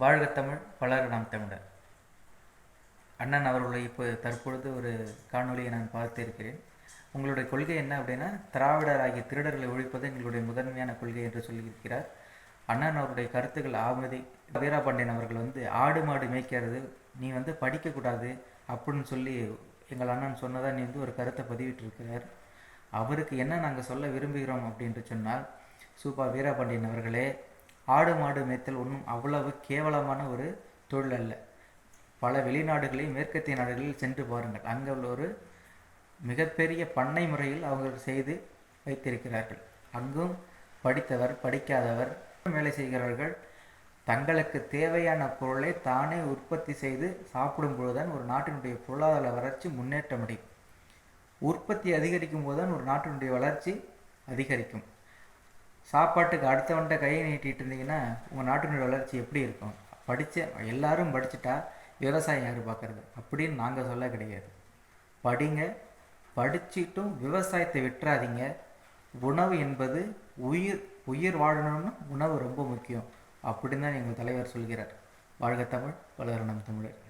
வாழ்க தமிழ் வளர நாம் தமிழர். அண்ணன் அவர்களை இப்போ தற்பொழுது ஒரு காணொலியை நான் பார்த்திருக்கிறேன். உங்களுடைய கொள்கை என்ன அப்படின்னா திராவிடர் ஆகிய திருடர்களை ஒழிப்பது எங்களுடைய முதன்மையான கொள்கை என்று சொல்லியிருக்கிறார். அண்ணன் அவருடைய கருத்துக்கள் ஆமதி. வீராபாண்டியன் அவர்கள் வந்து ஆடு மாடு மேய்க்கிறது நீ வந்து படிக்கக்கூடாது அப்படின்னு சொல்லி எங்கள் அண்ணன் சொன்னதாக நீ வந்து ஒரு கருத்தை பதிவிட்டிருக்கிறார். அவருக்கு என்ன நாங்கள் சொல்ல விரும்புகிறோம் அப்படின்ட்டு சொன்னால் சூப்பா வீராபாண்டியன் அவர்களே ஆடு மாடு மேய்த்தல் ஒன்றும் அவ்வளவு கேவலமான ஒரு தொழில் அல்ல. பல வெளிநாடுகளில் மேற்கத்திய நாடுகளில் சென்று பாருங்கள். அங்கே உள்ள ஒரு மிகப்பெரிய பண்ணை முறையில் அவர்கள் செய்து வைத்திருக்கிறார்கள். அங்கும் படித்தவர் படிக்காதவர் வேலை செய்கிறவர்கள் தங்களுக்கு தேவையான பொருளை தானே உற்பத்தி செய்து சாப்பிடும் பொழுதுதான் ஒரு நாட்டினுடைய பொருளாதார வளர்ச்சி முன்னேற்றம் அடையும். உற்பத்தி அதிகரிக்கும் போது தான் ஒரு நாட்டினுடைய வளர்ச்சி அதிகரிக்கும். சாப்பாட்டுக்கு அடுத்தவன்ட்ட கையை நீட்டிட்டு இருந்தீங்கன்னா உங்கள் நாட்டினுடைய வளர்ச்சி எப்படி இருக்கும்? படித்த எல்லாரும் படிச்சுட்டா விவசாயம் யார் பார்க்குறது? அப்படின்னு நாங்கள் சொல்ல கிடையாது. படிங்க. படிச்சிட்டும் விவசாயத்தை விட்டுறாதீங்க. உணவு என்பது உயிர் உயிர் வாழணும்னா உணவு ரொம்ப முக்கியம். அப்படின்னு தான் எங்கள் தலைவர் சொல்கிறார். வாழ்க தமிழ் வளரணும் தமிழர்.